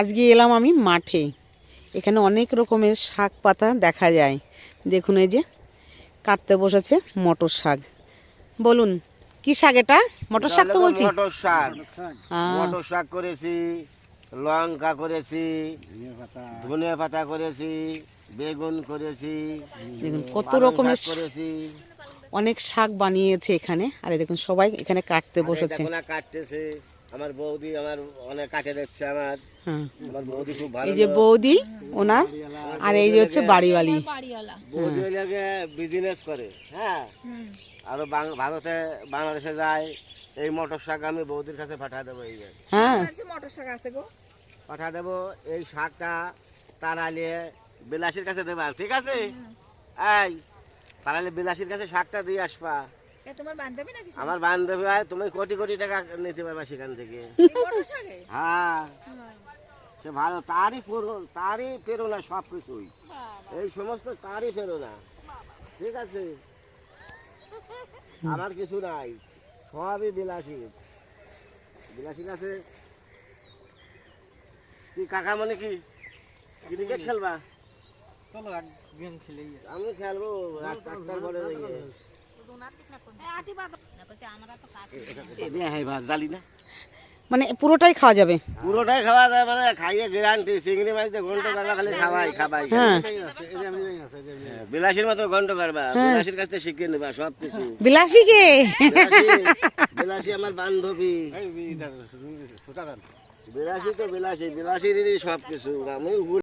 আজকে এলাম আমি মাঠে। এখানে অনেক রকমের শাক পাতা দেখা যায়। দেখুন এই যে কাটতে বসেছে মটর শাক। বলুন কি শাক এটা? মটর শাক তো বলছি। মটর শাক। মটর শাক করেছি লঙ্কা করেছি ধনে পাতা করেছি বেগুন করেছি দেখুন কত রকমের করেছি। অনেক শাক বানিয়েছে এখানে। আর দেখুন সবাই এখানে কাটতে বসেছে। কাটতেছে। আমার বৌদি আমার অনেক কাটে দিচ্ছে আমার। আমার বৌদি খুব ভালো এই যে বৌদি ওনার আর এই যে হচ্ছে বাড়িওয়ালি। বৌদি লাগে বিজনেস করে হ্যাঁ? আরও বাং- ভারতে বাংলাদেশে যায় এই মটর শাক আমি বৌদির কাছে পাঠা দেবো এই যে। হ্যাঁ। পাঠা দেবো এই শাকটা তাড়ালিয়ে বিলাসীর কাছে দেবা ঠিক আছে? এই তাড়ালে বিলাসীর কাছে শাকটা দিয়ে আসবা। আমার বান্ধবী হয় তুমি কোটি কোটি টাকা নিতে পারবা সেখান থেকে। হ্যাঁ। সে ভালো তারই পুরো তারই পেরো না সব কিছুই এই সমস্ত তারই পেরো না ঠিক আছে? আমার কিছু নাই। সবই বিলাসী। বিলাসী আছে কি কাকা মানে কি ক্রিকেট খেলবা? চলো গেম খেলেই আমি খেলব রাত আটটার পরে জালি না মানে পুরোটাই খাওয়া যাবে পুরোটাই খাওয়া যায় মানে খাইয়ে গ্যারান্টি চিংড়ি মাছ দিয়ে ঘন্ট করবা খালি খাবাই খাবাই হ্যাঁ বিলাসীর মতো ঘন্ট করবা বিলাসীর কাছ থেকে শিখিয়ে নেবা সব কিছু বিলাসী কে বিলাসী আমার বান্ধবী বিলাসী তো বিলাসী বিলাসীরই সব কিছু আমি